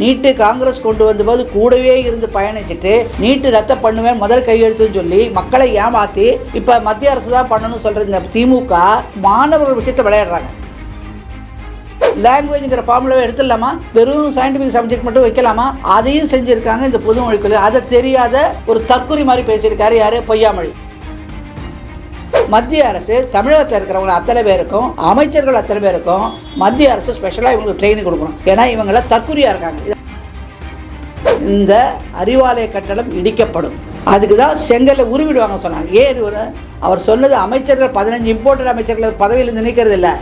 நீட்டு காங்கிரஸ் கொண்டு வந்தபோது கூடவே இருந்து பயணிச்சுட்டு நீட்டு ரத்த பண்ணுவேன் முதல் கையெழுத்துன்னு சொல்லி மக்களை ஏமாத்தி இப்ப மத்திய அரசு தான் பண்ணணும்னு சொல்ற இந்த திமுக மாணவர்கள் விஷயத்தை விளையாடுறாங்க. லாங்குவேஜ்ங்கிற ஃபார்முலாவை எடுத்துடலாமா? வெறும் சயின்டிஃபிக் சப்ஜெக்ட் மட்டும் வைக்கலாமா? அதையும் செஞ்சுருக்காங்க இந்த புது மொழிக்குழு. அதை தெரியாத ஒரு தற்குறி மாதிரி பேசியிருக்காரு யாரு? பொய்யாமொழி. மத்திய அரசு தமிழகத்தில் இருக்கிறவங்க அத்தனை பேருக்கும் அமைச்சர்கள் அத்தனை பேருக்கும் மத்திய அரசு ஸ்பெஷலாக இவங்களுக்கு ட்ரைனிங் கொடுக்கணும். ஏன்னா இவங்கள தற்குறியாக இருக்காங்க. இந்த அறிவாலய கட்டடம் இடிக்கப்படும். அதுக்கு தான் செங்கல்ல உருவிடுவாங்க சொன்னாங்க. ஏன் ஒரு அவர் சொன்னது அமைச்சர்கள் பதினஞ்சு இம்போர்ட்டட் அமைச்சர்கள் பதவியிலிருந்து நிற்கிறது இல்லை.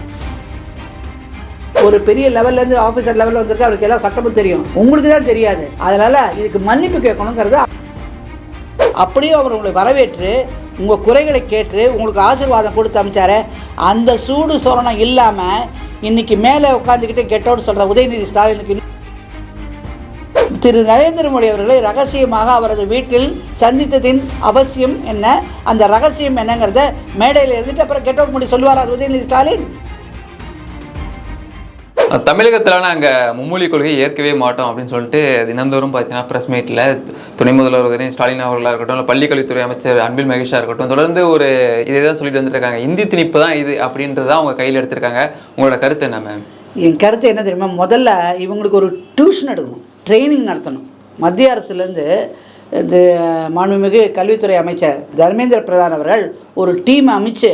ஒரு பெரிய லெவல்லேருந்து ஆஃபீஸர் லெவலில் வந்திருக்கு. அவருக்கு எல்லாம் சட்டமும் தெரியும். உங்களுக்கு தான் தெரியாது. அதனால் இதுக்கு மன்னிப்பு கேட்கணுங்கிறது அப்படியே அவர் உங்களை வரவேற்று உங்கள் குறைகளை கேட்டு உங்களுக்கு ஆசீர்வாதம் கொடுத்து அமைச்சார் அந்த சூடு சோரணம் இல்லாமல் இன்னைக்கு மேலே உட்காந்துக்கிட்டு கெட்டோன்னு சொல்கிற உதயநிதி ஸ்டாலினுக்கு திரு நரேந்திர மோடி அவர்களை ரகசியமாக அவரது வீட்டில் சந்தித்ததின் அவசியம் என்ன? அந்த ரகசியம் என்னங்கிறத மேடையில் இருந்துட்டு அப்புறம் கெட் அவுட் பண்ணி சொல்லுவார் அது உதயநிதி ஸ்டாலின்? தமிழகத்தில் அங்கே மும்மொழி கொள்கையை ஏற்கவே மாட்டோம் அப்படின்னு சொல்லிட்டு தினந்தோறும் பார்த்தீங்கன்னா ப்ரெஸ் மீட்டில் துணை முதல்வர் உதயநிதி ஸ்டாலின் அவர்களாக இருக்கட்டும் இல்லை பள்ளிக்கல்வித்துறை அமைச்சர் அன்பில் மகேஷாக இருக்கட்டும் தொடர்ந்து ஒரு இதை தான் சொல்லிட்டு வந்துருக்காங்க இந்தி திணிப்பு தான் இது அப்படின்றத அவங்க கையில் எடுத்திருக்காங்க. உங்களோட கருத்து என்ன மேம் என் கருத்து என்ன தெரியுமா? முதல்ல இவங்களுக்கு ஒரு டியூஷன் எடுக்கணும் ட்ரைனிங் நடத்தணும். மத்திய அரசுலேருந்து இது மாண்புமிகு கல்வித்துறை அமைச்சர் தர்மேந்திர பிரதான் அவர்கள் ஒரு டீம் அமைச்சு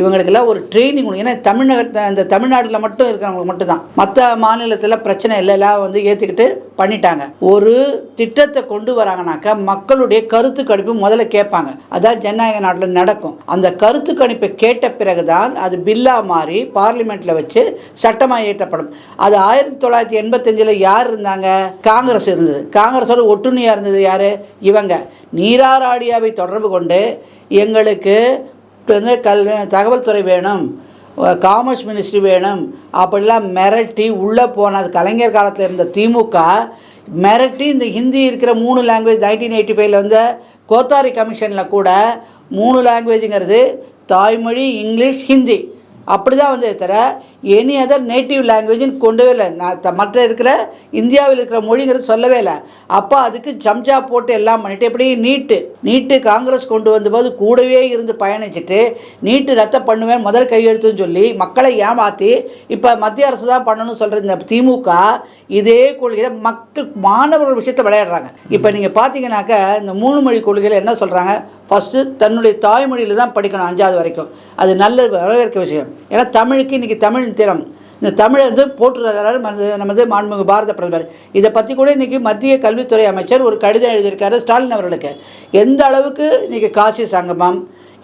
இவங்களுக்கெல்லாம் ஒரு ட்ரைனிங் கொடுங்க ஏன்னா தமிழ்நாட்டு இந்த தமிழ்நாட்டில் மட்டும் இருக்கிறவங்களுக்கு மட்டும்தான். மற்ற மாநிலத்தில் பிரச்சனை இல்லை. எல்லாம் வந்து ஏற்றுக்கிட்டு பண்ணிட்டாங்க. ஒரு திட்டத்தை கொண்டு வராங்கனாக்கா மக்களுடைய கருத்து கணிப்பு முதல்ல கேட்பாங்க. அதான் ஜனநாயக நாட்டில் நடக்கும். அந்த கருத்து கணிப்பை கேட்ட பிறகுதான் அது பில்லாக மாறி பார்லிமெண்ட்டில் வச்சு சட்டமாக இயற்றப்படும். அது ஆயிரத்தி தொள்ளாயிரத்தி எண்பத்தஞ்சில் யார் இருந்தாங்க? காங்கிரஸ் இருந்தது. காங்கிரஸோட ஒட்டுணியாக இருந்தது யார்? இவங்க. நீராராடியாவை தொடர்பு கொண்டு எங்களுக்கு வந்து கல் தகவல் துறை வேணும் காமர்ஸ் மினிஸ்ட்ரி வேணும் அப்படிலாம் மிரட்டி உள்ளே போனது கலைஞர் காலத்தில் இருந்த திமுக மிரட்டி இந்த ஹிந்தி இருக்கிற மூணு லாங்குவேஜ் நைன்டீன் எயிட்டி ஃபைவ்ல வந்து கோத்தாரி கமிஷனில் கூட மூணு லாங்குவேஜுங்கிறது தாய்மொழி இங்கிலீஷ் ஹிந்தி. அப்படி தான் வந்து தவிர எனி அதர் நேட்டிவ் லாங்குவேஜ்னு கொண்டவே இல்லை. நான் த- மற்ற இருக்கிற இந்தியாவில் இருக்கிற மொழிங்கிறது சொல்லவே இல்லை. அப்போ அதுக்கு சம்ஜா போட்டு எல்லாம் பண்ணிட்டு எப்படி நீட்டு நீட்டு காங்கிரஸ் கொண்டு வந்தபோது கூடவே இருந்து பயணிச்சுட்டு நீட்டு ரத்த பண்ணுவேன் முதல் கையெழுத்துன்னு சொல்லி மக்களை ஏமாற்றி இப்போ மத்திய அரசு தான் பண்ணணும்னு சொல்கிற இந்த திமுக இதே கொள்கையை மக்கள் மாணவர்கள் விஷயத்தை விளையாடுறாங்க. இப்போ நீங்கள் பார்த்தீங்கன்னாக்கா இந்த மூணு மொழி கொள்கையில் என்ன சொல்கிறாங்க ஃபஸ்ட்டு தன்னுடைய தாய்மொழியில் தான் படிக்கணும் அஞ்சாவது வரைக்கும். அது நல்ல வரவேற்க விஷயம். ஏன்னா தமிழுக்கு இன்றைக்கி தமிழ் திறம் இந்த தமிழை வந்து போற்றுறாரு நமது நமது மாண்புமிகு பாரத பிரதமர். இதை பற்றி கூட இன்றைக்கி மத்திய கல்வித்துறை அமைச்சர் ஒரு கடிதம் எழுதியிருக்காரு ஸ்டாலின் அவர்களுக்கு. எந்த அளவுக்கு இன்றைக்கி காசி சங்கமம்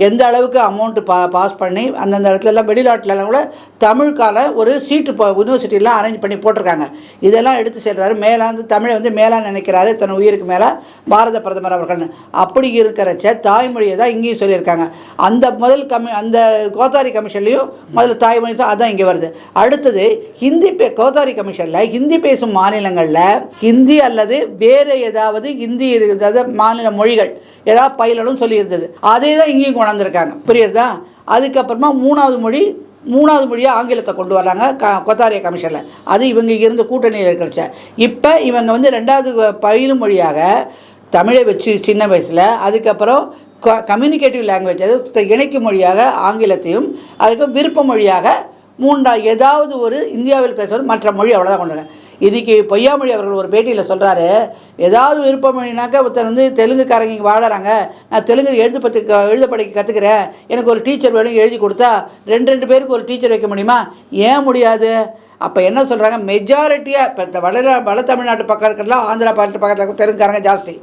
எந்த அளவுக்கு அமௌண்ட்டு பா பாஸ் பண்ணி அந்தந்த இடத்துலலாம் வெளிநாட்டிலலாம் கூட தமிழுக்கான ஒரு சீட்டு இப்போ யூனிவர்சிட்டிலாம் அரேஞ்ச் பண்ணி போட்டிருக்காங்க. இதெல்லாம் எடுத்து செல்றாரு மேலாந்து தமிழை வந்து மேலாக நினைக்கிறாரு. தன் உயிருக்கு மேலே பாரத பிரதமர் அவர்கள் அப்படி இருக்கிறச்ச தாய்மொழியை தான் இங்கேயும் சொல்லியிருக்காங்க. அந்த முதல் கமி அந்த கோத்தாரி கமிஷன்லேயும் முதல்ல தாய்மொழி தான் அதுதான் இங்கே வருது. அடுத்தது ஹிந்தி பே கோத்தாரி கமிஷனில் ஹிந்தி பேசும் மாநிலங்களில் ஹிந்தி அல்லது வேறு ஏதாவது ஹிந்தி இருக்கிறது மாநில மொழிகள் ஏதாவது பயிலணும் சொல்லியிருந்தது. அதே தான் இங்கேயும் கொண்டாந்துருக்காங்க. புரியுதா? அதுக்கப்புறமா மூணாவது மொழி மூணாவது மொழியாக ஆங்கிலத்தை கொண்டு வராங்க க கொத்தாரிய கமிஷனில். அது இவங்க இருந்த கூட்டணியில் இருக்கிறச்ச. இப்போ இவங்க வந்து ரெண்டாவது பயிலும் மொழியாக தமிழை வச்சு சின்ன வயசில் அதுக்கப்புறம் கம்யூனிகேட்டிவ் லாங்குவேஜ் அதாவது இணைக்கும் மொழியாக ஆங்கிலத்தையும் அதுக்கு விருப்ப மொழியாக மூன்றா ஏதாவது ஒரு இந்தியாவில் பேசுவது மற்ற மொழி அவ்வளோதான் கொண்டு வராங்க. இதுக்கு பொய்யாமொழி அவர்கள் ஒரு பேட்டியில் சொல்கிறாரு ஏதாவது விருப்பமொழினாக்கா ஒருத்தர் வந்து தெலுங்குக்காரங்க இங்கே வாழறாங்க நான் தெலுங்கு எழுத பற்றி எழுத படிக்க கற்றுக்கிறேன் எனக்கு ஒரு டீச்சர் வேணும் எழுதி கொடுத்தா ரெண்டு ரெண்டு பேருக்கு ஒரு டீச்சர் வைக்க முடியுமா? ஏன் முடியாது? அப்போ என்ன சொல்கிறாங்க மெஜாரிட்டியாக இப்போ இந்த வட வட தமிழ்நாட்டு பக்கம் இருக்கிறதுலாம் ஆந்திரா பாட்டு பக்கத்தில் தெலுங்குக்காரங்க ஜாஸ்தி.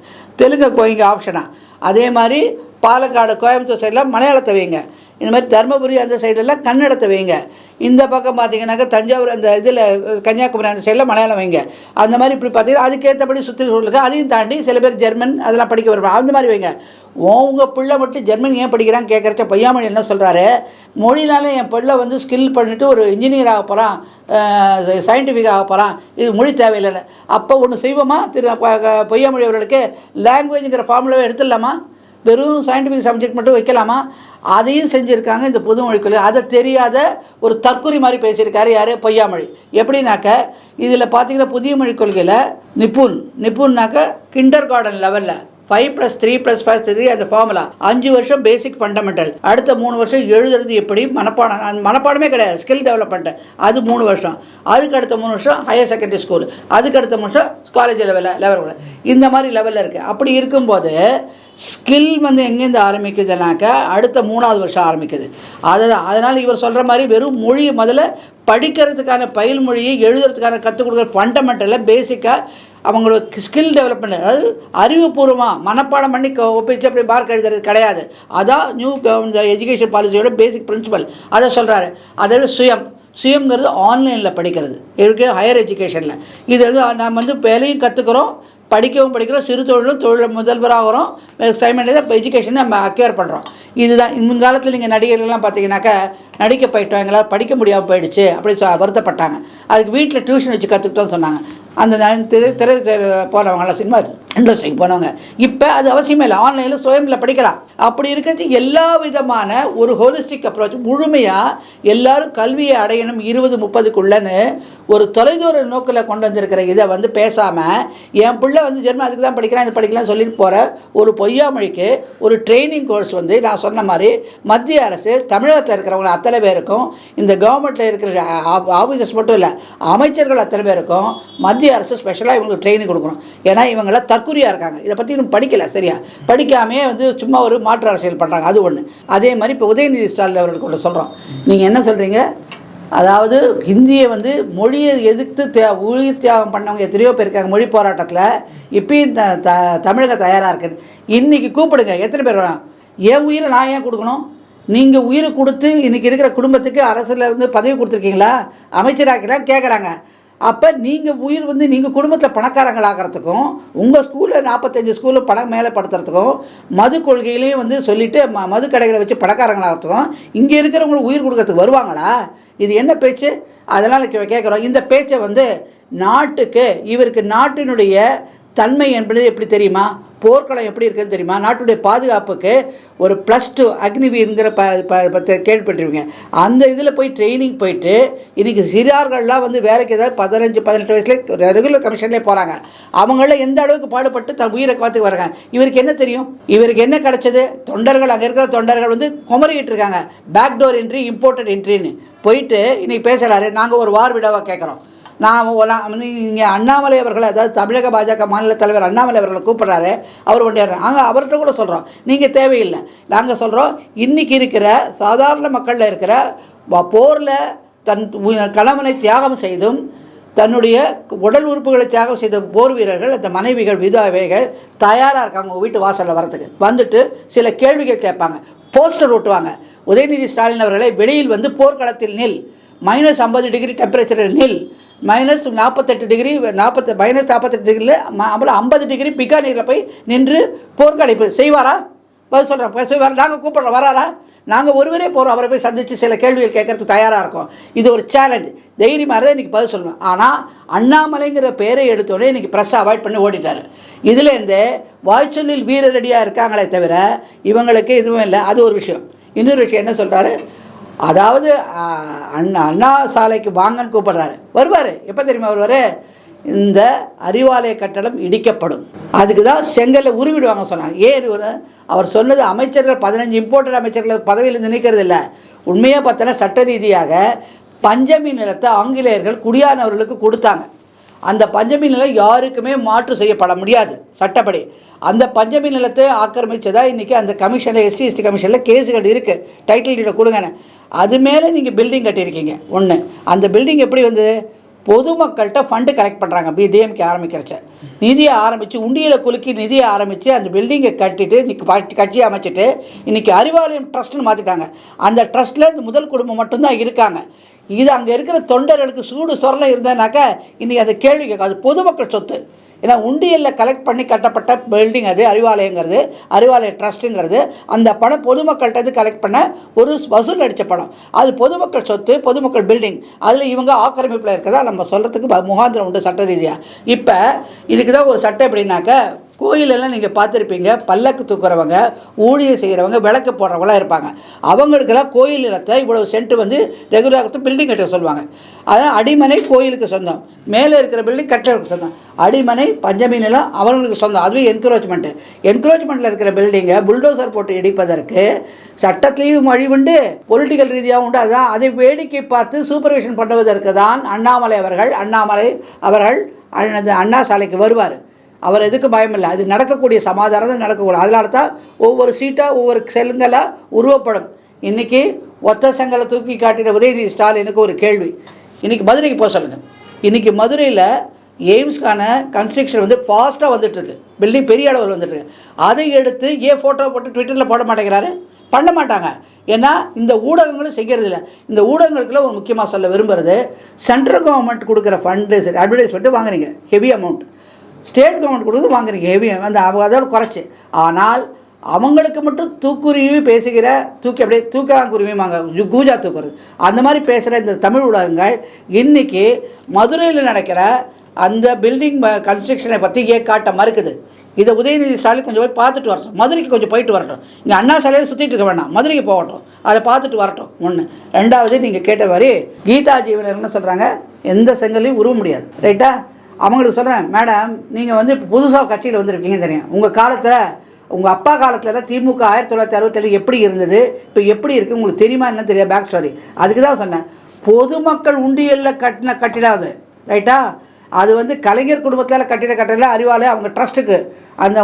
தெலுங்கு கோயிங்க ஆப்ஷனாக அதே மாதிரி பாலக்காடு கோயம்புத்தூர் சைடில் மலையாளத்தை வைங்க. இந்த மாதிரி தருமபுரி அந்த சைடெல்லாம் கன்னடத்தை வைங்க. இந்த பக்கம் பார்த்தீங்கன்னாக்கா தஞ்சாவூர் அந்த இதில் கன்னியாகுமரி அந்த சைடில் மலையாளம் வைங்க. அந்த மாதிரி இப்படி பார்த்தீங்கன்னா அதுக்கேற்றபடி சுற்றி சொல்லுங்க அதையும் தாண்டி சில பேர் ஜெர்மன் அதெல்லாம் படிக்க வருவாங்க அந்த மாதிரி வைங்க. உங்கள் பிள்ளை மட்டும் ஜெர்மன் ஏன் படிக்கிறான்னு கேட்குறச்ச பொய்யாமொழி என்ன சொல்கிறாரு மொழினால என் பிள்ளை வந்து ஸ்கில் பண்ணிட்டு ஒரு இன்ஜினியர் ஆக போகிறான் சயின்டிஃபிக் ஆக போகிறான் இது மொழி தேவையில்லை. அப்போ ஒன்று செய்வோமா? திரு பொய்யாமொழி அவர்களுக்கு லாங்குவேஜுங்கிற ஃபார்முலாவை எடுத்துடலாமா? வெறும் சயின்டிஃபிக் சப்ஜெக்ட் மட்டும் வைக்கலாமா? அதையும் செஞ்சுருக்காங்க இந்த புது கொள்கை அதை தெரியாத ஒரு தற்குறி மாதிரி பேசியிருக்காரு யார்? பொய்யாமொழி. எப்படின்னாக்க இதில் பார்த்தீங்கன்னா புதிய மொழிக் கொள்கையில் நிப்புன் நிப்புன்னாக்க கிண்டர் கார்டன் லெவலில் five plus three plus five three அந்த ஃபார்முலா அஞ்சு வருஷம் பேசிக் ஃபண்டமெண்டல் அடுத்த மூணு வருஷம் எழுதுறது எப்படி? மனப்பாடம். அந்த மனப்பாடமே கிடையாது. ஸ்கில் டெவலப்மெண்ட்டு அது மூணு வருஷம். அதுக்கு அடுத்த மூணு வருஷம் ஹையர் செகண்டரி ஸ்கூல் அதுக்கு அடுத்த மூணு வருஷம் காலேஜ் லெவலில் லெவல் இந்த மாதிரி லெவலில் இருக்குது அப்படி இருக்கும்போது ஸ்கில் வந்து எங்கேருந்து ஆரம்பிக்குதுனாக்கா அடுத்த மூணாவது வருஷம் ஆரம்பிக்குது. அதை அதனால் இவர் சொல்கிற மாதிரி வெறும் மொழி முதல்ல படிக்கிறதுக்கான பயில் மொழியை எழுதுறதுக்கான கற்றுக் கொடுக்குற ஃபண்டமெண்டலில் பேசிக்காக அவங்களோட ஸ்கில் டெவலப்மெண்ட் அதாவது அறிவுபூர்வமாக மனப்பாடம் பண்ணி க- ஒப்பிச்சு அப்படி மார்க் எழுதுறது கிடையாது. அதான் நியூ எஜுகேஷன் பாலிசியோட பேசிக் பிரின்சிபல் அதை சொல்கிறாரு அதோட சுயம். சுயம்ங்கிறது ஆன்லைனில் படிக்கிறது. இருக்கு ஹையர் எஜுகேஷனில் இது வந்து நம்ம வந்து வேலையும் கற்றுக்குறோம் படிக்கவும் படிக்கிறோம் சிறு தொழிலும் தொழில் முதல்வராகிறோம். சைமண்டில் இப்போ எஜுகேஷன் நம்ம அக்யூர் பண்ணுறோம் இதுதான் முன்காலத்தில் நீங்கள் நடிகர்கள்லாம் பார்த்தீங்கன்னாக்கா நடிக்க போயிட்டோம் எங்களால் படிக்க முடியாமல் போயிடுச்சு அப்படி சொ- வருத்தப்பட்டாங்க. அதுக்கு வீட்டில் டியூஷன் வச்சு கற்றுக்கிட்டோம்னு சொன்னாங்க. அந்த திரை திரை போகிறவங்களாம் போனவங்களாம் சினிமா இன்ட்ரெஸ்டிங் போனவங்க. இப்போ அது அவசியமே இல்லை. ஆன்லைனில் சுயமில் படிக்கலாம். அப்படி இருக்கிறது எல்லா விதமான ஒரு ஹோலிஸ்டிக் அப்ரோச் முழுமையாக எல்லாரும் கல்வியை அடையணும் இருபது முப்பதுக்குள்ளன்னு ஒரு தொலைதூர நோக்கில் கொண்டு வந்திருக்கிற இதை வந்து பேசாமல் என் பிள்ளை வந்து ஜென்ம அதுக்கு தான் படிக்கிறான் இது படிக்கலாம் சொல்லிட்டு போகிற ஒரு பொய்யாமொழிக்கு ஒரு ட்ரைனிங் கோர்ஸ் வந்து நான் சொன்ன மாதிரி மத்திய அரசு தமிழகத்தில் இருக்கிறவங்க அத்தனை பேருக்கும் இந்த கவர்மெண்ட்டில் இருக்கிற ஆஃபீஸர்ஸ் மட்டும் இல்லை அமைச்சர்கள் அத்தனை பேருக்கும் மத்திய அரசு ஸ்பெஷலாக இவங்களுக்கு ட்ரைனிங் கொடுக்கணும். ஏன்னா இவங்கள அக்குறியாக இருக்காங்க. இதை பற்றி இன்னும் படிக்கலை சரியா? படிக்காமே வந்து சும்மா ஒரு மாற்று அரசியல் பண்ணுறாங்க அது ஒன்று அதே மாதிரி இப்போ உதயநிதி ஸ்டாலின் அவர்களுக்கு ஒன்று சொல்கிறோம் நீங்கள் என்ன சொல்கிறீங்க அதாவது ஹிந்தியை வந்து மொழியை எதிர்த்து தே உயிர் தியாகம் பண்ணவங்க எத்தனையோ பேர் இருக்காங்க மொழி போராட்டத்தில். இப்பயும் த த தமிழக தயாராக இருக்குது இன்றைக்கி கூப்பிடுங்க. எத்தனை பேர் வரான் என் உயிரை நான் ஏன் கொடுக்கணும்? நீங்கள் உயிரை கொடுத்து இன்றைக்கி இருக்கிற குடும்பத்துக்கு அரசில் வந்து பதவி கொடுத்துருக்கீங்களா? அமைச்சராக்கலாம் கேட்குறாங்க அப்போ நீங்கள் உயிர் வந்து நீங்கள் குடும்பத்தில் பணக்காரங்களாகிறதுக்கும் உங்கள் ஸ்கூலில் நாற்பத்தஞ்சு ஸ்கூலில் பணம் மேலே படுத்துறதுக்கும் மது கொள்கையிலையும் வந்து சொல்லிவிட்டு ம மது கடைகளை வச்சு பணக்காரங்களாகிறதுக்கும் இங்கே இருக்கிறவங்களுக்கு உயிர் கொடுக்கறதுக்கு வருவாங்களா? இது என்ன பேச்சு? அதனால் கே கேட்குறோம் இந்த பேச்சை வந்து நாட்டுக்கு இவருக்கு நாட்டினுடைய தன்மை என்பது எப்படி தெரியுமா? போர்க்களம் எப்படி இருக்குதுன்னு தெரியுமா? நாட்டுடைய பாதுகாப்புக்கு ஒரு ப்ளஸ் டூ அக்னிவீருங்கிற ப ப கேள்விப்பட்டிருவீங்க அந்த இதில் போய் ட்ரைனிங் போயிட்டு இன்றைக்கி சிறார்கள்லாம் வந்து வேலைக்கு ஏதாவது பதினஞ்சு பதினெட்டு வயசுலேயே ரெகுலர் கமிஷன்லேயே போகிறாங்க அவங்களாம் எந்த அளவுக்கு பாடுபட்டு தன் உயிரை காத்துக்கு வராங்க இவருக்கு என்ன தெரியும்? இவருக்கு என்ன கிடச்சது? தொண்டர்கள் அங்கே இருக்கிற தொண்டர்கள் வந்து குமரிக்கிட்டு இருக்காங்க. பேக்டோர் என்ட்ரி இம்போர்ட்டட் என்ட்ரின்னு போயிட்டு இன்றைக்கி பேசுகிறாரு நாங்கள் ஒரு வார் விடாவாக கேட்குறோம் நான் வந்து இங்கே அண்ணாமலை அவர்களை அதாவது தமிழக பாஜக மாநில தலைவர் அண்ணாமலை அவர்களை கூப்பிட்றாரு. அவர் ஒன்றியார் நாங்கள் அவர்கிட்ட கூட சொல்கிறோம் நீங்கள் தேவையில்லை. நாங்கள் சொல்கிறோம் இன்றைக்கி இருக்கிற சாதாரண மக்களில் இருக்கிற போரில் தன் கணவனை தியாகம் செய்தும் தன்னுடைய உடல் உறுப்புகளை தியாகம் செய்த போர் வீரர்கள் அந்த மனைவிகள் விதவைகள் தயாராக இருக்காங்க உங்கள் வீட்டு வாசலில் வரத்துக்கு வந்துட்டு சில கேள்விகள் கேட்பாங்க. போஸ்டர் ஒட்டுவாங்க. உதயநிதி ஸ்டாலின் அவர்களை வெளியில் வந்து போர்க்களத்தில் நில். மைனஸ் ஐம்பது டிகிரி டெம்பரேச்சரில் நில். மைனஸ் நாற்பத்தெட்டு டிகிரி நாற்பத்தி மைனஸ் நாற்பத்தெட்டு டிகிரியில் அப்புறம் ஐம்பது டிகிரி பிகானீரில் போய் நின்று போர்க்கடைப்பு செய்வாரா? பதில் சொல்கிறோம் செய்வார் நாங்கள் கூப்பிட்றோம். வராரா? நாங்கள் ஒருவரே போகிறோம் அவரை போய் சந்தித்து சில கேள்விகள் கேட்கறதுக்கு தயாராக இருக்கோம். இது ஒரு சேலஞ்ச் தைரியமாக தான் இன்றைக்கி பதில் சொல்லணும் ஆனால் அண்ணாமலைங்கிற பேரை எடுத்தோடனே இன்றைக்கி ப்ரெஸ்ஸை அவாய்ட் பண்ணி ஓடிட்டார். இதுலேருந்து வாய்ச்சொல்லில் வீரரடியாக இருக்காங்களே தவிர இவங்களுக்கு எதுவும் இல்லை. அது ஒரு விஷயம். இன்னொரு விஷயம் என்ன சொல்கிறாரு அதாவது அண்ணா அண்ணா சாலைக்கு வாங்கன்னு கூப்பிடுறாரு. வருவார். எப்போ தெரியுமா வருவார்? இந்த அறிவாலய கட்டடம் இடிக்கப்படும். அதுக்கு தான் செங்கல்ல உருவிடுவாங்க சொன்னாங்க. ஏன் அவர் சொன்னது அமைச்சர்கள் பதினஞ்சு இம்போர்ட்டட் அமைச்சர்கள் பதவியிலிருந்து நீக்கிறது இல்லை. உண்மையாக பார்த்தோன்னா சட்ட ரீதியாக பஞ்சமி நிலத்தை ஆங்கிலேயர்கள் குடியானவர்களுக்கு கொடுத்தாங்க. அந்த பஞ்சமி நிலம் யாருக்குமே மாற்று செய்யப்பட முடியாது. சட்டப்படி. அந்த பஞ்சமி நிலத்தை ஆக்கிரமித்ததாக இன்றைக்கி அந்த கமிஷனில் எஸ்சி எஸ்டி கமிஷனில் கேஸுகள் இருக்குது டைட்டில் டீடை கொடுங்கன்னு. அது மேலே நீங்கள் பில்டிங் கட்டியிருக்கீங்க. ஒன்று அந்த பில்டிங் எப்படி வந்து பொதுமக்கள்கிட்ட ஃபண்டு கலெக்ட் பண்ணுறாங்க பிடிஎம்கே ஆரம்பிக்கிறச்ச. நிதியை ஆரம்பித்து உண்டியில் குலுக்கி நிதியை ஆரம்பித்து அந்த பில்டிங்கை கட்டிட்டு இன்னைக்கு கட்சி அமைச்சிட்டு இன்றைக்கி அறிவாலயம் ட்ரஸ்ட்னு மாற்றிட்டாங்க அந்த ட்ரஸ்ட்டில் இந்த முதல் குடும்பம் மட்டும்தான் இருக்காங்க. இது அங்கே இருக்கிற தொண்டர்களுக்கு சூடு சொரலை இருந்ததுனாக்கா இன்றைக்கி அது கேள்வி கேட்கும் அது பொதுமக்கள் சொத்து. ஏன்னா உண்டியலில் கலெக்ட் பண்ணி கட்டப்பட்ட பில்டிங் அது அறிவாலயங்கிறது அறிவாலய ட்ரஸ்ட்டுங்கிறது அந்த பணம் பொதுமக்கள்கிட்ட இது கலெக்ட் பண்ண ஒரு வசூல் அடித்த பணம். அது பொதுமக்கள் சொத்து பொதுமக்கள் பில்டிங் அதில் இவங்க ஆக்கிரமிப்பில் இருக்கதா நம்ம சொல்கிறதுக்கு முகாந்திரம் உண்டு சட்ட ரீதியாக இப்போ இதுக்கு தான் ஒரு சட்டம் எப்படின்னாக்க கோயிலெல்லாம் நீங்கள் பார்த்துருப்பீங்க பல்லக்கு தூக்குறவங்க ஊழியம் செய்கிறவங்க விளக்கு போடுறவங்களாம் இருப்பாங்க. அவங்களுக்கெல்லாம் கோயில் நிலத்தை இவ்வளோ சென்ட் வந்து ரெகுலராக பில்டிங் கட்ட சொல்லுவாங்க. அதான் அடிமனை கோயிலுக்கு சொந்தம். மேலே இருக்கிற பில்டிங் கட்டடத்துக்கு சொந்தம். அடிமனை பஞ்சமி நிலம் அவங்களுக்கு சொந்தம். அதுவே என்க்ரோச்மெண்ட்டு என்க்ரோச்மெண்ட்டில் இருக்கிற பில்டிங்கை புல்டோசர் போட்டு இடிப்பதற்கு சட்டத்திலையும் வழிவுண்டு பொலிட்டிக்கல் ரீதியாகவும் உண்டு. அதான் அதை வேடிக்கை பார்த்து சூப்பர்விஷன் பண்ணுவதற்கு தான் அண்ணாமலை அவர்கள் அண்ணாமலை அவர்கள் அண்ணா சாலைக்கு வருவார். அவர் எதுக்கு பயமில்லை? அது நடக்கக்கூடிய சமாதானம் தான் நடக்கக்கூடாது. அதனால தான் ஒவ்வொரு சீட்டாக ஒவ்வொரு செல்லுங்களாக உருவப்படும். இன்றைக்கி ஒத்த செங்கலை தூக்கி காட்டின உதயநிதி ஸ்டாலினுக்கு ஒரு கேள்வி. இன்றைக்கி மதுரைக்கு போக சொல்லுங்கள் இன்றைக்கி மதுரையில் எய்ம்ஸ்க்கான கன்ஸ்ட்ரக்ஷன் வந்து ஃபாஸ்ட்டாக வந்துட்டுருக்கு. பில்டிங் பெரிய அளவில் வந்துட்டுருக்கு. அதை எடுத்து ஏன் ஃபோட்டோ போட்டு ட்விட்டரில் போட மாட்டேங்கிறாரு? பண்ண மாட்டாங்க. ஏன்னா இந்த ஊடகங்களும் செய்கிறது இல்லை. இந்த ஊடகங்களுக்குள்ள ஒரு முக்கியமாக சொல்ல விரும்புகிறது சென்ட்ரல் கவர்மெண்ட் கொடுக்குற ஃபண்டு அட்வர்டைஸ்மெண்ட்டு வாங்குறீங்க. ஹெவி அமௌண்ட் ஸ்டேட் கவர்மெண்ட் கொடுத்து வாங்குறீங்க. ஹெவி அந்த அவங்க அதோட குறைச்சி. ஆனால் அவங்களுக்கு மட்டும் தூக்குருவி பேசுகிற தூக்கி அப்படியே தூக்காங்குருவிமாங்க ஜு- கூஜா தூக்குறது. அந்த மாதிரி பேசுகிற இந்த தமிழ் ஊடகங்கள் இன்றைக்கி மதுரையில் நடக்கிற அந்த பில்டிங் கன்ஸ்ட்ரக்ஷனை பற்றி காட்ட மறுக்குது. இதை உதயநிதி ஸ்டாலின் கொஞ்சம் போய் பார்த்துட்டு வரட்டும். மதுரைக்கு கொஞ்சம் போயிட்டு வரட்டும். இங்கே அண்ணா சாலையில் சுற்றிட்டு இருக்க வேண்டாம். மதுரைக்கு போகட்டும். அதை பார்த்துட்டு வரட்டும். ஒன்று ரெண்டாவது நீங்கள் கேட்ட மாதிரி கீதா ஜீவனர் என்ன சொல்கிறாங்க எந்த செங்கலையும் உருவ முடியாது. ரைட்டா? அவங்களுக்கு சொல்கிறேன் மேடம் நீங்கள் வந்து இப்போ புதுசாக கட்சியில் வந்துருக்கீங்க தெரியும். உங்கள் காலத்தில் உங்கள் அப்பா காலத்தில் தான் திமுக ஆயிரத்தி தொள்ளாயிரத்தி அறுபத்தேழு எப்படி இருந்தது? இப்போ எப்படி இருக்குது உங்களுக்கு தெரியுமா என்ன தெரியாது பேக் ஸ்டோரி அதுக்கு தான் சொன்னேன். பொதுமக்கள் உண்டியலில் கட்டின கட்டிடம் அது ரைட்டா அது வந்து கலைஞர் குடும்பத்தில் கட்டிட கட்டிட அறிவாலே அவங்க ட்ரஸ்ட்டுக்கு அந்த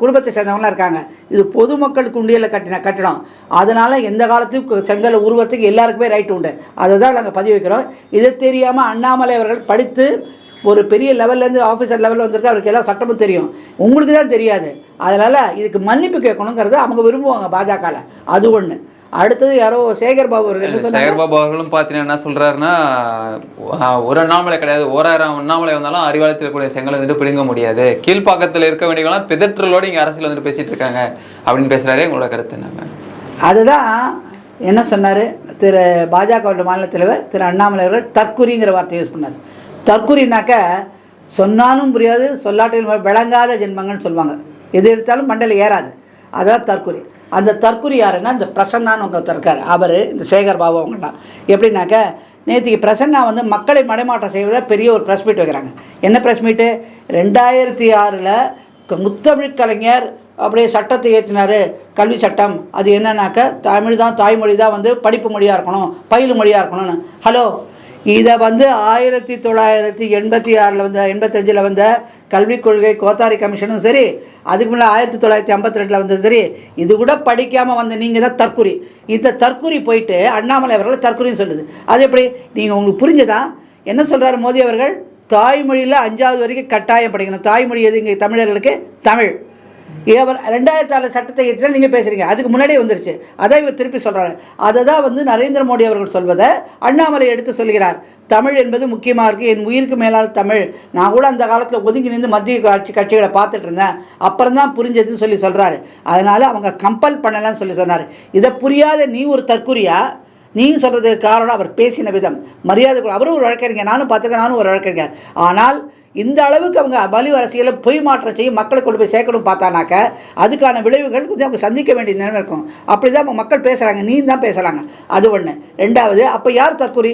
குடும்பத்தை சேர்ந்தவங்களாம் இருக்காங்க. இது பொதுமக்களுக்கு உண்டியலில் கட்டின கட்டிடம். அதனால் எந்த காலத்தையும் செங்கல் உருவத்துக்கு எல்லாருக்குமே ரைட் உண்டு. அதை தான் நாங்கள் பதிவு வைக்கிறோம். இதை தெரியாமல் அண்ணாமலை அவர்கள் படித்து ஒரு பெரிய லெவல்லேருந்து ஆஃபீஸர் லெவலில் வந்திருக்கு அவருக்கு எல்லா சட்டமும் தெரியும். உங்களுக்கு தான் தெரியாது. அதனால் இதுக்கு மன்னிப்பு கேட்கணுங்கிறது அவங்க விரும்புவாங்க பாஜகவில் அது ஒன்று அடுத்தது யாரோ சேகர் பாபு அவர்கள் சொன்னாங்க? சேகர்பாபு அவர்களும் பார்த்தீங்கன்னா என்ன சொல்றாருன்னா ஆஹ், ஒரு அண்ணாமலை கிடையாது ஓராயிரம் அண்ணாமலை வந்தாலும் அறிவாலயத்தில் இருக்கக்கூடிய செங்கலை வந்துட்டு பிடுங்க முடியாது. கீழ்ப்பாக்கத்தில் இருக்க வேண்டியவங்களாம் பிதற்றலோடு இங்கே அரசியல் வந்துட்டு பேசிட்டு இருக்காங்க அப்படின்னு பேசுறாரு உங்களோட கருத்து என்னங்க? அதுதான் என்ன சொன்னார்? திரு பாஜகவோட மாநில தலைவர் திரு அண்ணாமலை அவர்கள் தற்குறிங்கிற வார்த்தையை யூஸ் பண்ணார். தற்குறினாக்க சொன்னாலும் புரியாது சொல்லாட்டிலும் விளங்காத ஜென்மங்கள்னு சொல்லுவாங்க. எது எடுத்தாலும் மண்டையில் ஏறாது. அதான் தற்குறி. அந்த தற்குறி யாருன்னா இந்த பிரசன்னான்னு ஒருத்தர் இருக்கார். அவர் இந்த சேகர் பாபு அவங்கெல்லாம். எப்படின்னாக்க நேற்றுக்கு பிரசன்னா வந்து மக்களை மடைமாற்றம் செய்வதை பெரிய ஒரு ப்ரெஸ் மீட் வைக்கிறாங்க. என்ன ப்ரெஸ் மீட்டு ரெண்டாயிரத்தி ஆறில் முத்தமிழ் கலைஞர் அப்படியே சட்டத்தை ஏற்றினார் கல்வி சட்டம். அது என்னன்னாக்க தமிழ் தான் தாய்மொழி தான் வந்து படிப்பு மொழியாக இருக்கணும் பயிலு மொழியாக இருக்கணும்னு. ஹலோ இதை வந்து ஆயிரத்தி தொள்ளாயிரத்தி எண்பத்தி ஆறில் வந்த எண்பத்தஞ்சில் வந்த கல்விக் கொள்கை கோத்தாரி கமிஷனும் சரி அதுக்கு மேலே ஆயிரத்தி தொள்ளாயிரத்தி ஐம்பத்தி ரெண்டில் வந்தது சரி இது கூட படிக்காமல் வந்த நீங்கள் தான் தற்குறி. இந்த தற்குறி போயிட்டு அண்ணாமலை அவர்களை தற்குறின்னு சொல்லுது. அது எப்படி? நீங்கள் உங்களுக்கு புரிஞ்சதா? என்ன சொல்கிறார் மோடி அவர்கள்? தாய்மொழியில் அஞ்சாவது வரைக்கும் கட்டாயம் படிக்கணும். தாய்மொழி எது இங்கே தமிழர்களுக்கு? தமிழ். இவர் ரெண்டாயிரத்தி ஆறு சட்டத்தை ஏற்றினா நீங்கள் பேசுகிறீங்க அதுக்கு முன்னாடியே வந்துருச்சு. அதை இவர் திருப்பி சொல்கிறாரு அதை தான் வந்து நரேந்திர மோடி அவர்கள் சொல்வதை அண்ணாமலை எடுத்து சொல்கிறார். தமிழ் என்பது முக்கியமாக இருக்குது என் உயிருக்கு மேலாத தமிழ். நான் கூட அந்த காலத்தில் ஒதுங்கி நின்று மத்திய கட்சி கட்சிகளை பார்த்துட்டு இருந்தேன். அப்புறம் தான் புரிஞ்சதுன்னு சொல்லி சொல்கிறாரு அதனால் அவங்க கம்பல் பண்ணலான்னு சொல்லி சொன்னார். இதை புரியாத நீ ஒரு தற்குறியா நீங்கள் சொல்கிறதுக்கு காரணம் அவர் பேசின விதம். மரியாதை அவரும் ஒரு வழக்கறிஞர். நானும் பார்த்துருக்கேன். நானும் ஒரு வழக்கறிஞர். ஆனால் இந்த அளவுக்கு அவங்க மலிவு அரசியலை பொய் மாற்றம் செய்ய மக்களை கொண்டு போய் சேர்க்கணும் பார்த்தானாக்க அதுக்கான விளைவுகள் கொஞ்சம் அவங்க சந்திக்க வேண்டிய நிலைமை இருக்கும். அப்படி தான் அவங்க மக்கள் பேசுகிறாங்க நீ தான் பேசுகிறாங்க அது ஒன்று ரெண்டாவது அப்போ யார் தற்குறி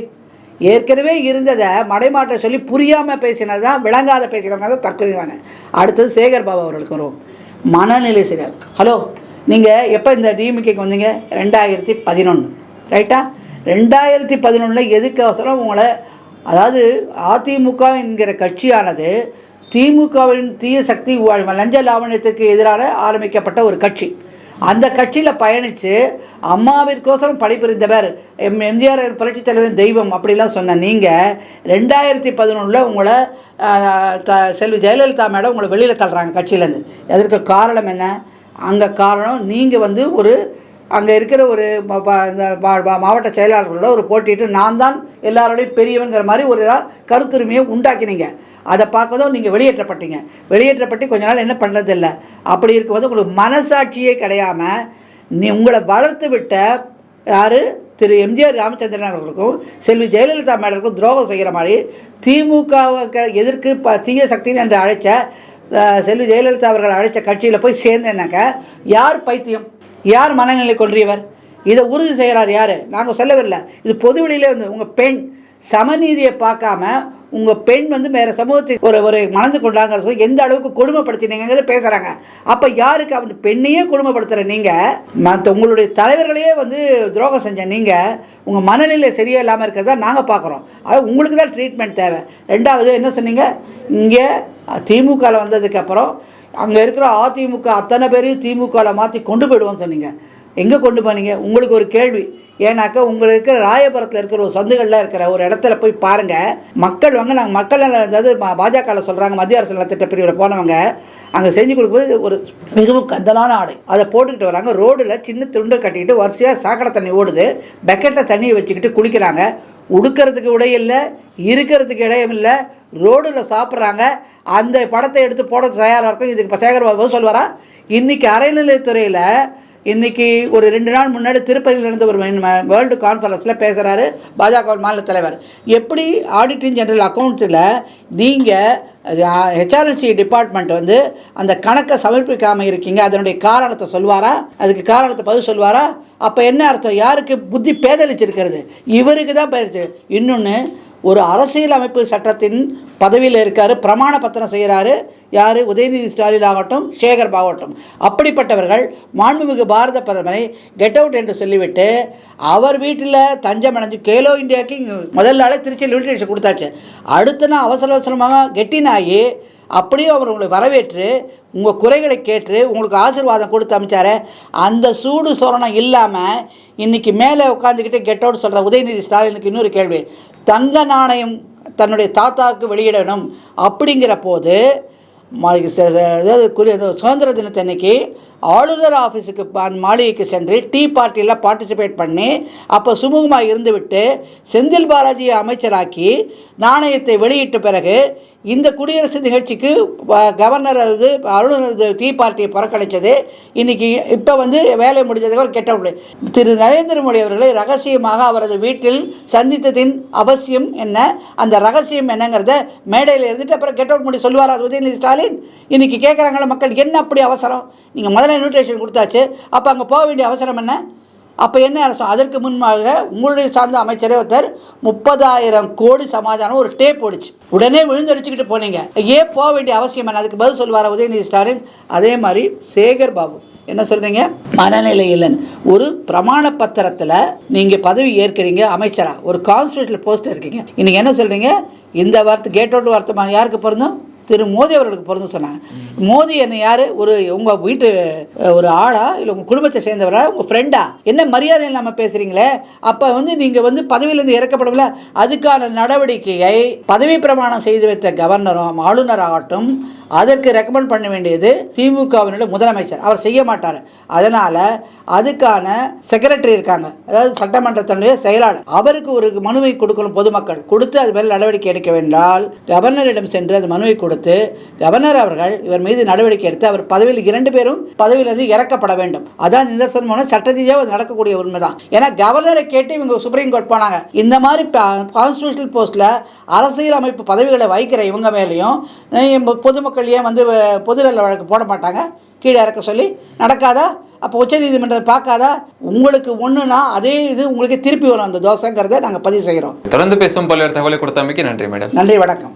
ஏற்கனவே இருந்ததை மடைமாற்ற சொல்லி புரியாமல் பேசினது தான் விளங்காத பேசுகிறவங்க தான் தற்கொலைவாங்க. அடுத்தது சேகர் பாபா அவர்களுக்கு வரும். மனநிலை சரியாக ஹலோ நீங்கள் எப்போ இந்த டிஎம்கேக்கு வந்தீங்க? ரெண்டாயிரத்தி பதினொன்று ரைட்டா ரெண்டாயிரத்தி பதினொன்றில் எதுக்கோசரம் உங்களை அதாவது அதிமுக என்கிற கட்சியானது திமுகவின் தீய சக்தி லஞ்ச லாவண்யத்துக்கு எதிராக ஆரம்பிக்கப்பட்ட ஒரு கட்சி. அந்த கட்சியில் பயணித்து அம்மாவிற்கோசரம் பணிபுரிந்தவர் எம் எம்ஜிஆர் புரட்சித் தலைவர் தெய்வம் அப்படிலாம் சொன்ன நீங்கள் ரெண்டாயிரத்தி பதினொன்றில் உங்களை த செல்வி ஜெயலலிதா மேடம் உங்களை வெளியில் தள்ளுறாங்க கட்சியிலேருந்து. எதற்கு காரணம் என்ன? அங்கே காரணம் நீங்கள் வந்து ஒரு அங்கே இருக்கிற ஒரு ப- இந்த மாவட்ட செயலாளர்களோட ஒரு போட்டிட்டு நான் தான் எல்லாரோடையும் பெரியவங்கிற மாதிரி ஒரு கருத்துரிமையை உண்டாக்கினீங்க. அதை பார்க்கதும் நீங்கள் வெளியேற்றப்பட்டீங்க. வெளியேற்றப்பட்டு கொஞ்ச நாள் என்ன பண்ணுறதில்ல அப்படி இருக்கும்போது உங்களுக்கு மனசாட்சியே கிடையாமல் நீ உங்களை வளர்த்து விட்ட யார்? திரு எம்ஜிஆர் ராமச்சந்திரன் அவர்களுக்கும் செல்வி ஜெயலலிதா மேடருக்கும் துரோகம் செய்கிற மாதிரி திமுகவுக்கு எதிர்க்கு ப தீய சக்தின்னு என்று அழைச்ச செல்வி ஜெயலலிதா அவர்கள் அழைச்ச கட்சியில் போய் சேர்ந்தேன்னாக்கா யார் பைத்தியம்? யார் மனநிலை கொன்றியவர் இதை உறுதி செய்கிறார் யார்? நாங்கள் சொல்லவில்லை. இது பொதுவெளியிலே வந்து உங்கள் பெண். சமநீதியை பார்க்காம உங்கள் பெண் வந்து வேறு சமூகத்தை ஒரு ஒரு மணந்து கொண்டாங்க. எந்த அளவுக்கு கொடுமைப்படுத்தினீங்கிறத பேசுகிறாங்க அப்போ யாருக்கு அந்த பெண்ணையே கொடுமைப்படுத்துகிற நீங்கள் மற்ற உங்களுடைய தலைவர்களையே வந்து துரோகம் செஞ்ச நீங்கள் உங்கள் மனநிலை சரியா இல்லாமல் இருக்கிறதா நாங்கள் பார்க்குறோம். அது உங்களுக்கு தான் ட்ரீட்மெண்ட் தேவை. ரெண்டாவது என்ன சொன்னீங்க? இங்கே திமுகவில் வந்ததுக்கப்புறம் அங்கே இருக்கிற அதிமுக அத்தனை பேரையும் திமுகவில் மாற்றி கொண்டு போயிடுவோம் சொன்னீங்க. எங்கே கொண்டு போனீங்க? உங்களுக்கு ஒரு கேள்வி. ஏன்னாக்கா உங்களுக்கு இருக்கிற ராயபுரத்தில் இருக்கிற ஒரு சந்துகளில் இருக்கிற ஒரு இடத்துல போய் பாருங்கள் மக்கள் வாங்க நாங்கள் மக்கள் அதாவது பாஜகவில் சொல்கிறாங்க மத்திய அரசு நலத்திட்ட பிரிவில் போனவங்க அங்கே செஞ்சு கொடுக்கும்போது ஒரு மிகவும் கந்தலான ஆடை. அதை போட்டுக்கிட்டு வராங்க. ரோடில் சின்ன துண்டை கட்டிக்கிட்டு வரிசையாக சாக்கடை தண்ணி ஓடுது. பக்கெட்டில் தண்ணியை வச்சுக்கிட்டு குளிக்கிறாங்க. உடுக்கிறதுக்கு உடை இல்லை இருக்கிறதுக்கு இடம் இல்லை ரோடில் சாப்பிட்றாங்க. அந்த படத்தை எடுத்து போட தயாராக இருக்கும். இதுக்கு இப்போ சேகர் பாபு சொல்லுவாரா? இன்றைக்கி அறநிலையத்துறையில் இன்றைக்கி ஒரு ரெண்டு நாள் முன்னாடி திருப்பதியில் இருந்து ஒரு வேர்ல்டு கான்ஃபரன்ஸில் பேசுகிறாரு பாஜக மாநில தலைவர். எப்படி ஆடிட்டிங் ஜெனரல் அக்கௌண்ட்டில் நீங்கள் ஹெச்ஆர்எல்சி டிபார்ட்மெண்ட் வந்து அந்த கணக்கை சமர்ப்பிக்காமல் இருக்கீங்க அதனுடைய காரணத்தை சொல்வாரா அதுக்கு காரணத்தை பதில் சொல்வாரா அப்போ என்ன அர்த்தம்? யாருக்கு புத்தி பேதளிச்சிருக்கிறது இவருக்கு தான் பேசுது இன்னொன்று ஒரு அரசியல் அமைப்பு சட்டத்தின் பதவியில் இருக்கார் பிரமாண பத்திரம் செய்கிறாரு யார்? உதயநிதி ஸ்டாலின் ஆகட்டும் சேகர் பாகட்டும் அப்படிப்பட்டவர்கள் மாண்புமிகு பாரத பிரதமரை கெட் அவுட் என்று சொல்லிவிட்டு அவர் வீட்டில் தஞ்சம் அடைஞ்சு கேலோ இந்தியாவுக்கு முதல் நாளே திருச்சியில் இன்விடேஷன் கொடுத்தாச்சு. அடுத்த நாள் அவசர அவசரமாக கெட்டினாகி அப்படியே அவர் உங்களை வரவேற்று உங்கள் குறைகளை கேட்டு உங்களுக்கு ஆசீர்வாதம் கொடுத்து அமைச்சாரு. அந்த சூடு சொரணம் இல்லாமல் இன்னைக்கு மேலே உட்காந்துக்கிட்டு கெட் அவுட் சொல்கிற உதயநிதி ஸ்டாலினுக்கு இன்னொரு கேள்வி. தங்க நாணயம் தன்னுடைய தாத்தாவுக்கு வெளியிடணும் அப்படிங்கிற போது அதாவது சுதந்திர தினத்தன்னைக்கு ஆளுநர் ஆஃபீஸுக்கு அந்த மாளிகைக்கு சென்று டீ பார்ட்டியில் பார்ட்டிசிபேட் பண்ணி அப்போ சுமூகமாக இருந்துவிட்டு செந்தில் பாலாஜியை அமைச்சராக்கி நாணயத்தை வெளியிட்ட பிறகு இந்த குடியரசு நிகழ்ச்சிக்கு கவர்னர் அது ஆளுநர் டீ பார்ட்டியை புறக்கணித்தது இன்றைக்கி இப்போ வந்து வேலை முடிஞ்சதுக்கு கெட்ட விடு திரு நரேந்திர மோடி அவர்களை ரகசியமாக அவரது வீட்டில் சந்தித்ததின் அவசியம் என்ன? அந்த ரகசியம் என்னங்கிறத மேடையில் இருந்துட்டு அப்புறம் கெட் அவுட் பண்ணி சொல்லுவார் அது உதயநிதி ஸ்டாலின்? இன்றைக்கி கேட்குறாங்களே மக்கள் என்ன அப்படி அவசரம்? நீங்கள் முதல்ல இன்விடேஷன் கொடுத்தாச்சு. அப்போ அங்கே போக வேண்டிய அவசரம் என்ன? அப்போ என்ன அரசு? அதற்கு முன்பாக உங்களுடைய சார்ந்த அமைச்சரே ஒருத்தர் முப்பதாயிரம் கோடி சமாதானம் ஒரு டேப் ஓடிச்சு உடனே விழுந்தடிச்சுக்கிட்டு போனீங்க. ஏன் போக வேண்டிய அவசியம் என்ன? அதுக்கு பதில் சொல்லுவார் உதயநிதி ஸ்டாலின்? அதே மாதிரி சேகர் பாபு. என்ன சொல்கிறீங்க மனநிலை இல்லைன்னு. ஒரு பிரமாண பத்திரத்தில் நீங்கள் பதவி ஏற்கிறீங்க அமைச்சரா. ஒரு கான்ஸ்டியூட்டில் போஸ்ட் இருக்கீங்க இன்றைக்கி என்ன சொல்கிறீங்க இந்த வார்த்தை கேட் அவுட் வார்த்தை யாருக்கு பொருந்தும்? திரு மோடி அவர்களுக்கு பிறந்து சொன்னாங்க மோடி என்ன யார்? ஒரு உங்கள் வீட்டு ஒரு ஆளா? இல்லை உங்கள் குடும்பத்தை சேர்ந்தவரா? உங்கள் ஃப்ரெண்டா என்ன மரியாதை இல்லாமல் பேசுகிறீங்களே அப்போ வந்து நீங்கள் வந்து பதவியிலேருந்து இறக்கப்படவில்ல. அதுக்கான நடவடிக்கையை பதவி பிரமாணம் செய்து வைத்த கவர்னரும் ஆளுநர் ஆகட்டும் அதற்கு ரெக்கமெண்ட் பண்ண வேண்டியது திமுகவினுடைய முதலமைச்சர். அவர் செய்ய மாட்டார். அதனால் அதுக்கான செக்ரட்டரி இருக்காங்க. அதாவது சட்டமன்றத்தினுடைய செயலாளர். அவருக்கு ஒரு மனுவை கொடுக்கணும் பொதுமக்கள். கொடுத்து அது மேல் நடவடிக்கை எடுக்க வேண்டால் கவர்னரிடம் சென்று அந்த மனுவை கொடுத்து கவர்னர் அவர்கள் இவர் மீது நடவடிக்கை எடுத்து அவர் பதவியில் இரண்டு பேரும் பதவியிலிருந்து இறக்கப்பட வேண்டும். அதான் நிதர்சனமான சட்ட ரீதியாக நடக்கக்கூடிய உண்மைதான். ஏன்னா கவர்னரை கேட்டு இவங்க சுப்ரீம் கோர்ட் போனாங்க. இந்த மாதிரி கான்ஸ்டியூஷனல் போஸ்ட்டில் அரசியல் அமைப்பு பதவிகளை வைக்கிற இவங்க மேலேயும் பொதுமக்கள் பொதுமக்கள் ஏன் வந்து பொதுநல வழக்கு போட மாட்டாங்க? கீழே இறக்க சொல்லி நடக்காதா? அப்போ உச்சநீதிமன்றம் பார்க்காதா? உங்களுக்கு ஒன்றுனா அதே இது உங்களுக்கு திருப்பி வரும் அந்த தோசைங்கிறத நாங்கள் பதிவு செய்கிறோம். தொடர்ந்து பேசும் பல்வேறு தகவலை கொடுத்தமைக்கு நன்றி மேடம். நன்றி வணக்கம்.